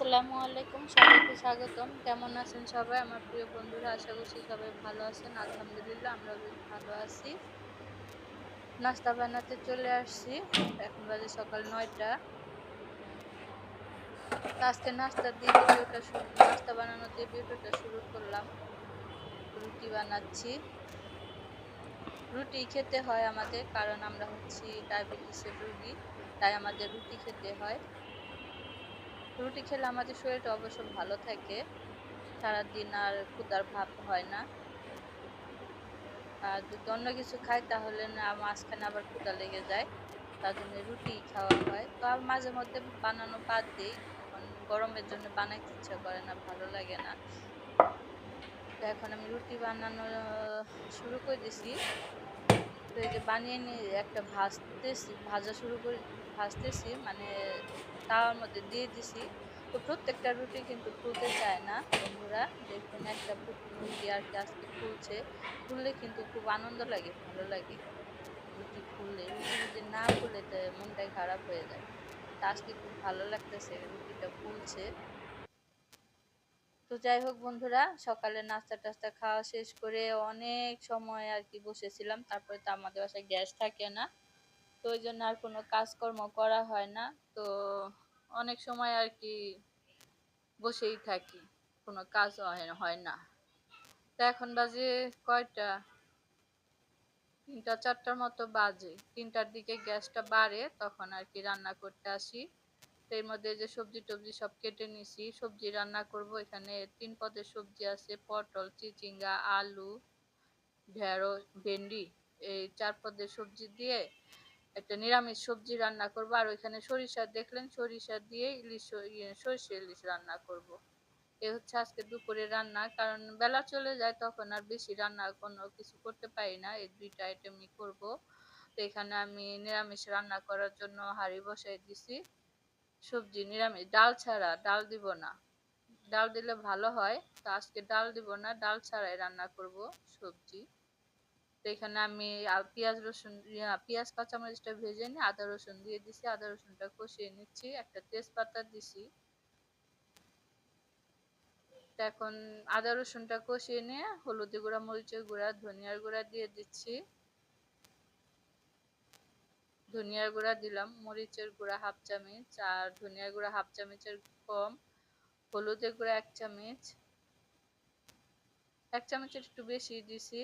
আসসালামু আলাইকুম, সবাইকে স্বাগতম। কেমন আছেন সবাই? আমার প্রিয় বন্ধুরা, আশা করছি সবাই ভালো আছেন। আলহামদুলিল্লাহ, আমরা বেশ ভালো আছি। নাস্তা বানাতে চলে আসছি। এখন বাজে সকাল নয়টা। আজকে নাস্তা দিয়ে ভিডিওটা শুরু নাস্তা বানানো দিয়ে ভিডিওটা শুরু করলাম। রুটি বানাচ্ছি। রুটি খেতে হয় আমাদের, কারণ আমরা হচ্ছি ডায়াবেটিসের রুগী, তাই আমাদের রুটি খেতে হয়। রুটি খেলে আমাদের শরীরটা অবশ্য ভালো থাকে। সারাদিন আর ক্ষুদার ভাব হয় না। আর যদি অন্য কিছু খাই তাহলে না, মাঝখানে আবার ক্ষুদা লেগে যায়। তার জন্য রুটি খাওয়া হয়। তো আর মাঝে মধ্যে বানানো বাদ দিই। গরমের জন্য বানাইতে ইচ্ছা করে না, ভালো লাগে না। তো এখন আমি রুটি বানানো শুরু করে দিছি। তো এই যে বানিয়ে নিয়ে একটা ভাজতেছি, ভাজা শুরু করে ভাজতেছি মানে তাওয়ার মধ্যে দিয়ে দিছি। তো প্রত্যেকটা রুটি কিন্তু ফুলতে চায় না বন্ধুরা। দেখুন একটা রুটি আর কি আজকে ফুলছে ফুললে কিন্তু খুব আনন্দ লাগে, ভালো লাগে। রুটি ফুললে রুটি যদি না ফুলে তো মনটাই খারাপ হয়ে যায়। তা আজকে খুব ভালো লাগতেছে রুটিটা ফুলছে তো যাই হোক বন্ধুরা সকালে নাস্তা টাস্তা খাওয়া শেষ করে অনেক সময় আর কি বসেছিলাম। তারপরে তো আমাদের বাসায় গ্যাস থাকে না। তো ওই জন্য আর কোনো কাজকর্ম করা হয় না। তো অনেক সময় আর কি বসেই থাকি, কোনো কাজ হয় না তো এখন বাজে কয়টা? তিনটা, চারটার মতো বাজে। তিনটার দিকে গ্যাসটা বাড়ে, তখন আর কি রান্না করতে আসি। তো এর মধ্যে যে সবজি টবজি সব কেটে নিছি। সবজি রান্না করব, এখানে তিন পদের সবজি আছে, পটল, চিচিঙ্গা, আলু, ঢেঁড়স, ভেন্ডি, এই চার পদের সবজি দিয়ে একটা নিরামিষ সবজি রান্না করব আর ওইখানে সরিষা দেখলেন সরিষা দিয়ে ইলিশ ইয়ে, সরিষা ইলিশ রান্না করব। এ হচ্ছে আজকে দুপুরে রান্না কারণ বেলা চলে যায় তখন আর বেশি রান্না কোনো কিছু করতে পারি না এই দুইটা আইটেমই করব। তো এখানে আমি নিরামিষ রান্না করার জন্য হাঁড়ি বসাই দিছি। সবজি নিরামিষ ডাল ছাড়া ডাল দিব না। ডাল দিলে ভালো হয় তো আজকে ডাল দিব না ডাল ছাড়াই রান্না করব সবজি। তো এখানে আমি পেঁয়াজ, রসুন পেঁয়াজ, কাঁচামরিচটা ভেজে নিয়ে আদা, রসুন দিয়ে দিছি। আদা, রসুনটা কষিয়ে নিচ্ছি। একটা তেজপাতা দিছি। এখন আদা, রসুনটা কষিয়ে নিয়ে হলুদি গুঁড়া, মরিচের গুঁড়া, ধনিয়ার গুঁড়া দিয়ে দিচ্ছি। ধনিয়ার গুঁড়া দিলাম, মরিচের গুঁড়া হাফ চামচ, আর ধনিয়ার গুঁড়া হাফ চামচের কম। হলুদের গুঁড়া এক চামচ। এক চামচের একটু বেশি দিছি।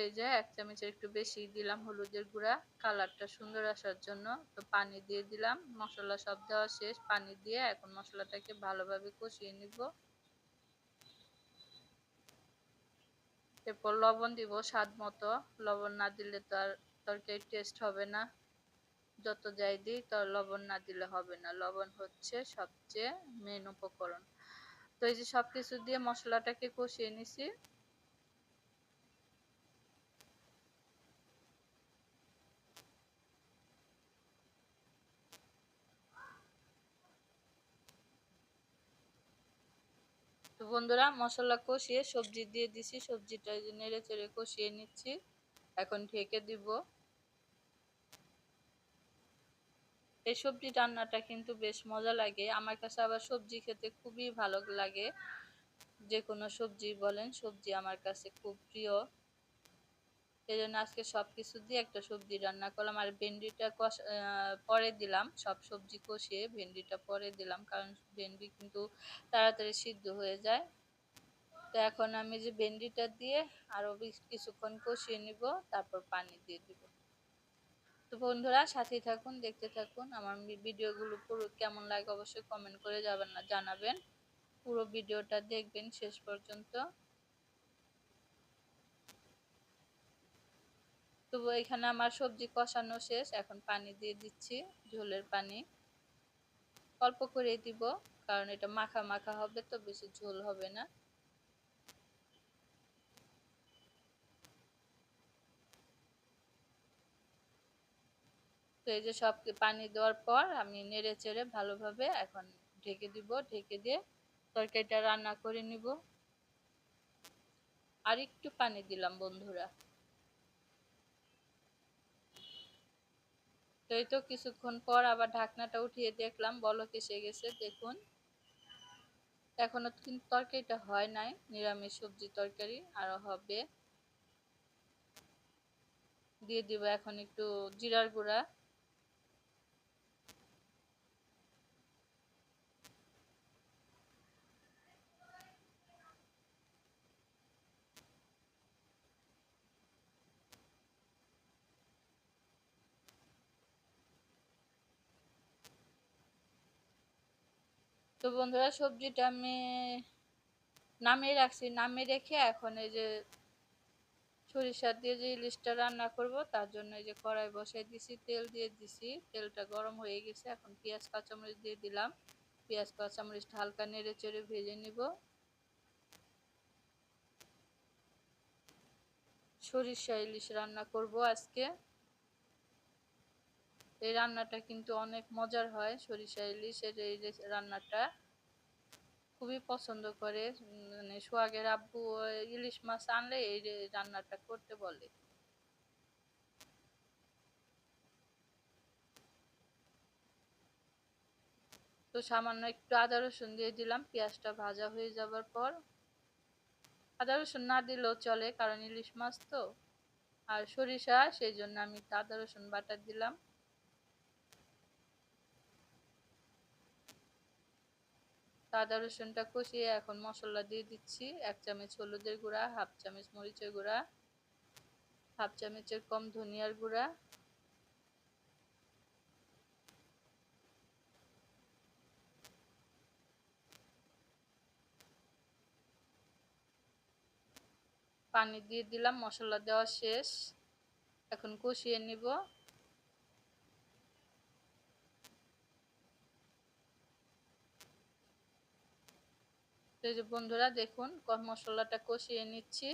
এই যে এক চামচের একটু বেশি দিলাম হলুদের গুঁড়া, কালারটা সুন্দর আসার জন্য। তো পানি দিয়ে দিলাম, মশলা সব দেওয়া শেষ। পানি দিয়ে এখন মশলাটাকে ভালোভাবে কষিয়ে নিব। এরপর লবণ দিব স্বাদ মতো। লবণ না দিলে তো আর তরকারি টেস্ট হবে না। যত যাই দিই তো লবণ না দিলে হবে না। লবণ হচ্ছে সবচেয়ে মেন উপকরণ। তো এই যে সব কিছু দিয়ে মশলাটাকে কষিয়ে নিছি। বন্ধুরা, মশলা কষিয়ে সবজি দিয়ে দিছি। সবজিটা নেড়ে চেড়ে কষিয়ে নিচ্ছি। এখন ঢেকে দিব। এই সবজি রান্নাটা কিন্তু বেশ মজা লাগে। আমার কাছে আবার সবজি খেতে খুবই ভালো লাগে। যে কোনো সবজি বলেন, সবজি আমার কাছে খুব প্রিয়। এই জন্য আজকে সব কিছু দিয়ে একটা সবজি রান্না করলাম। আর ভেন্ডিটা পরে দিলাম। সব সবজি কষিয়ে ভেন্ডিটা পরে দিলাম। কারণ ভেন্ডি কিন্তু তাড়াতাড়ি সিদ্ধ হয়ে যায়। তো এখন আমি যে ভেন্ডিটা দিয়ে আরও কিছুক্ষণ কষিয়ে নিব, তারপর পানি দিয়ে দিব। তো বন্ধুরা, সাথেই থাকুন, দেখতে থাকুন। আমার ভিডিওগুলো পুরো কেমন লাগে অবশ্যই কমেন্ট করে যাবেন না জানাবেন। পুরো ভিডিওটা দেখবেন শেষ পর্যন্ত। তো এখানে আমার সবজি কষানো শেষ। এখন পানি দিয়ে দিচ্ছি, ঝোলের পানি। অল্প করে দিব, কারণ এটা মাখা মাখা হবে তো বেশি ঝোল হবে না। তো এই যে সব পানি দেওয়ার পর আমি নেড়ে চেড়ে ভালোভাবে এখন ঢেকে দিব, ঢেকে দিয়ে তরকারিটা রান্না করে নিব। আর একটু পানি দিলাম বন্ধুরা। তো এই তো কিছুক্ষণ পর আবার ঢাকনাটা উঠিয়ে দেখলাম বলক এসে গেছে, দেখুন। এখনও কিন্তু তরকারিটা হয় নাই, নিরামিষ সবজি তরকারি, আরও হবে। দিয়ে দিব এখন একটু জিরার গুঁড়া। তো বন্ধুরা, সবজিটা আমি নামিয়ে রাখছি। নামিয়ে রেখে এখন এই যে সরিষা দিয়ে যে ইলিশটা রান্না করব, তার জন্য এই যে কড়াই বসাই দিছি, তেল দিয়ে দিছি। তেলটা গরম হয়ে গেছে, এখন পেঁয়াজ, কাঁচামরিচ দিয়ে দিলাম। পেঁয়াজ কাঁচামরিচটা হালকা নেড়ে চেড়ে ভেজে নিব। সরিষা ইলিশ রান্না করব আজকে। এই রান্নাটা কিন্তু অনেক মজার হয়। সরিষা ইলিশের এই রান্নাটা খুবই পছন্দ করে। মানে সোহাগের আব্বু ইলিশ মাছ আনলে এই রান্নাটা করতে বলে। তো সামান্য একটু আদা রসুন দিয়ে দিলাম। পেঁয়াজটা ভাজা হয়ে যাবার পর আদা রসুন না দিলেও চলে, কারণ ইলিশ মাছ তো। আর সরিষা, সেই জন্য আমি আদা রসুন বাটা দিলাম। আদা রসুনটা কষিয়ে এখন মশলা দিয়ে দিচ্ছি। এক চামচ হলুদের গুঁড়া, হাফ চামচ মরিচের গুঁড়া, হাফ চামচের কম ধনিয়ার গুঁড়া। পানি দিয়ে দিলাম, মশলা দেওয়া শেষ। এখন কষিয়ে নিব। এই যে বন্ধুরা দেখুন মশলাটা কষিয়ে নিচ্ছি।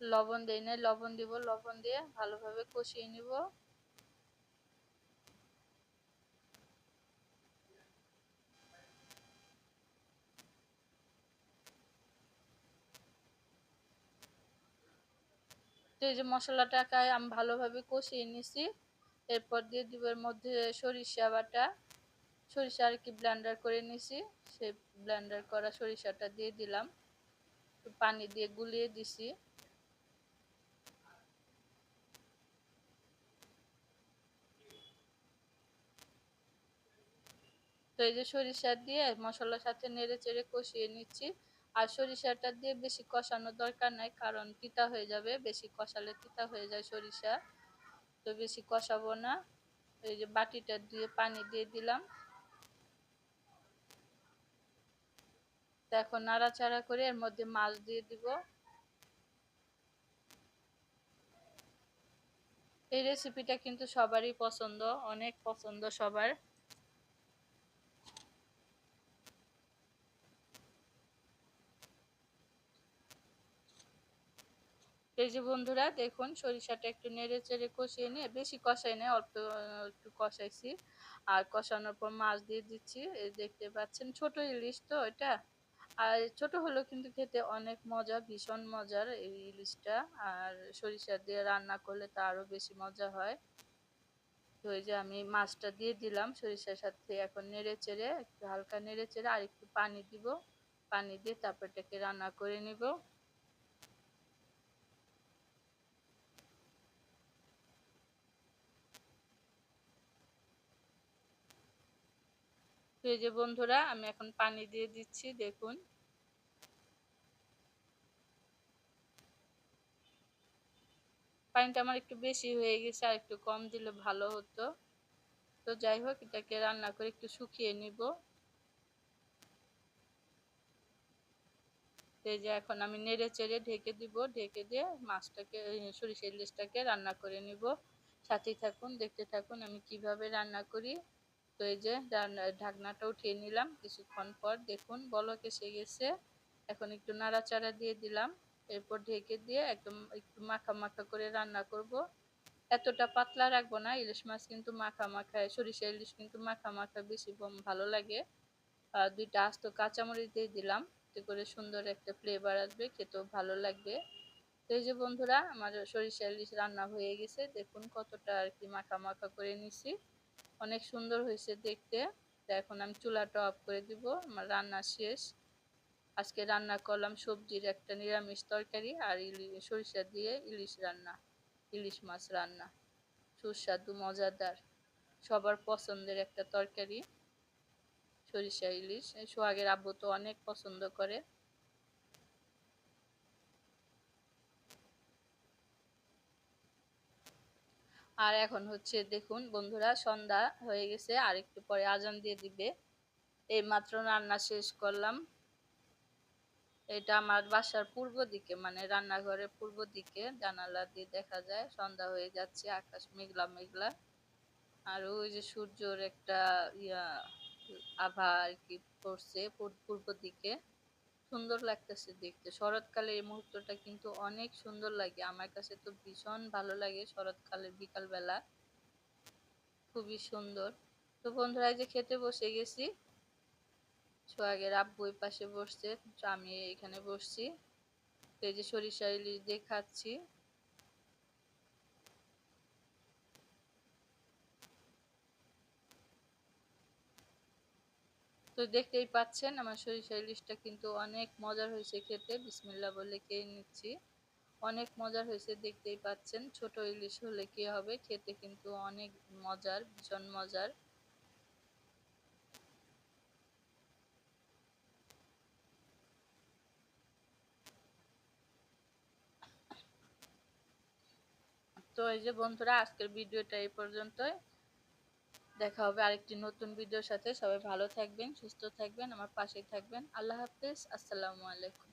লবণ দিই নাই, লবণ দিব, লবণ দিয়ে ভালোভাবে কষিয়ে নিব। এই যে মশলাটাকে আমি ভালোভাবে কষিয়ে নিছি। এরপর দিয়ে দিব এর মধ্যে সরিষা বাটা। সরিষা আর কি ব্লেন্ডার করে নিছি। সেই ব্লেন্ডার করা সরিষাটা দিয়ে দিলাম। পানি দিয়ে গুলিয়ে দিছি। তো এই যে সরিষা দিয়ে মশলার সাথে নেড়ে চেড়ে কষিয়ে নিচ্ছি। আর সরিষাটা দিয়ে বেশি কষানোর দরকার নাই, কারণ তিতা হয়ে যাবে। বেশি কষালে তিতা হয়ে যায় সরিষা। তো বেশি কষাবো না। এই যে বাটিটা দিয়ে পানি দিয়ে দিলাম। এখন নাড়াচাড়া করে এর মধ্যে মাছ দিয়ে দিব। এই রেসিপিটা কিন্তু সবারই পছন্দ, অনেক পছন্দ সবার। এই যে বন্ধুরা, দেখুন, সরিষাটা একটু নেড়ে চেড়ে কষিয়ে নিয়ে, বেশি কষাই নেই, অল্প, একটু কষাইছি। আর কষানোর পর মাছ দিয়ে দিচ্ছি দেখতে পাচ্ছেন, ছোট ইলিশ তো এটা। আর ছোট হলেও কিন্তু খেতে অনেক মজা, ভীষণ মজার এই ইলিশটা। আর সরিষা দিয়ে রান্না করলে তা আরও বেশি মজা হয়। তো এই যে আমি মাছটা দিয়ে দিলাম সরিষার সাথে, এখন নেড়ে চেড়ে, একটু হালকা নেড়ে চেড়ে আর একটু পানি দিব। পানি দিয়ে তারপর এটাকে রান্না করে নিব। এই যে বন্ধুরা, আমি এখন পানি দিয়ে দিচ্ছি, দেখুন। পানিটা আমার একটু বেশি হয়ে গেছে, আর একটু কম দিলে ভালো হতো। তো যাই হোক, এটাকে রান্না করে একটু শুকিয়ে নিব। এই যে এখন আমি নেড়ে চেড়ে ঢেকে দিব, ঢেকে দিয়ে মাছটাকে সরিষা ইলিশটাকে রান্না করে নিব। সাথেই থাকুন, দেখতে থাকুন আমি কীভাবে রান্না করি। তো এই যে ঢাকনাটা উঠিয়ে নিলাম। কিছুক্ষণ পর দেখুন, বলক এসে গেছে। এখন একটু নাড়াচাড়া দিয়ে দিলাম। এরপর ঢেকে দিয়ে একদম একটু মাখা মাখা করে রান্না করব। এতটা পাতলা রাখব না। ইলিশ মাছ কিন্তু মাখা মাখায় সরিষা ইলিশ কিন্তু মাখা মাখা বেশি ভালো লাগে। দুইটা আস্ত কাঁচামরিচ দিয়ে দিলাম। এতে করে সুন্দর একটা ফ্লেভার আসবে, খেতেও ভালো লাগবে। তো এই যে বন্ধুরা, আমার সরিষা ইলিশ রান্না হয়ে গেছে। দেখুন কতটা আর কি মাখা মাখা করে নিছি। অনেক সুন্দর হয়েছে দেখতে। তো এখন আমি চুলাটা অফ করে দিব, আমার রান্না শেষ। আজকে রান্না করলাম সবজির একটা নিরামিষ তরকারি আর ইলিশ সরিষা দিয়ে ইলিশ রান্না, ইলিশ মাছ রান্না। সুস্বাদু, মজাদার, সবার পছন্দের একটা তরকারি। সরিষা, ইলিশ। সোহাগের আব্বু তো অনেক পছন্দ করে। আর এখন হচ্ছে দেখুন বন্ধুরা, সন্ধ্যা হয়ে গেছে, আর একটু পরে আজান দিয়ে দিবে। এই মাত্র রান্না শেষ করলাম। এটা আমার বাসার পূর্ব দিকে মানে রান্নাঘরের পূর্ব দিকে, জানালা দিয়ে দেখা যায়। সন্ধ্যা হয়ে যাচ্ছে, আকাশ মেঘলা মেঘলা। আর ওই যে সূর্যর একটা ইয়া, আভা আর কি পড়ছে পূর্ব দিকে। সুন্দর লাগতেছে দেখতে। শরৎকালে এই মুহূর্তটা কিন্তু অনেক সুন্দর লাগে। আমার কাছে তো ভীষণ ভালো লাগে শরৎকালের বিকালবেলা। খুবই সুন্দর। তো বন্ধুরা যে খেতে বসে গেছি। সোহাগের আব্বু ওই পাশে বসছে আমি এখানে বসছি। এই যে সরিষা ইলিশ দিয়ে খাচ্ছি। তো দেখতেই পাচ্ছেন আমার সরিষা ইলিশটা কিন্তু অনেক মজার হয়েছে খেতে। বিসমিল্লা বলে খেয়ে নিচ্ছি। অনেক মজার হয়েছে, দেখতেই পাচ্ছেন। ছোট ইলিশ হলে কি হবে? খেতে কিন্তু অনেক মজার, ভীষণ মজার। তো এই যে বন্ধুরা, আজকের ভিডিওটা এই পর্যন্তই। দেখা হবে আরেকটি নতুন ভিডিওর সাথে। সবাই ভালো থাকবেন, সুস্থ থাকবেন, আমার পাশে থাকবেন। আল্লাহ হাফেজ, আসসালামু আলাইকুম।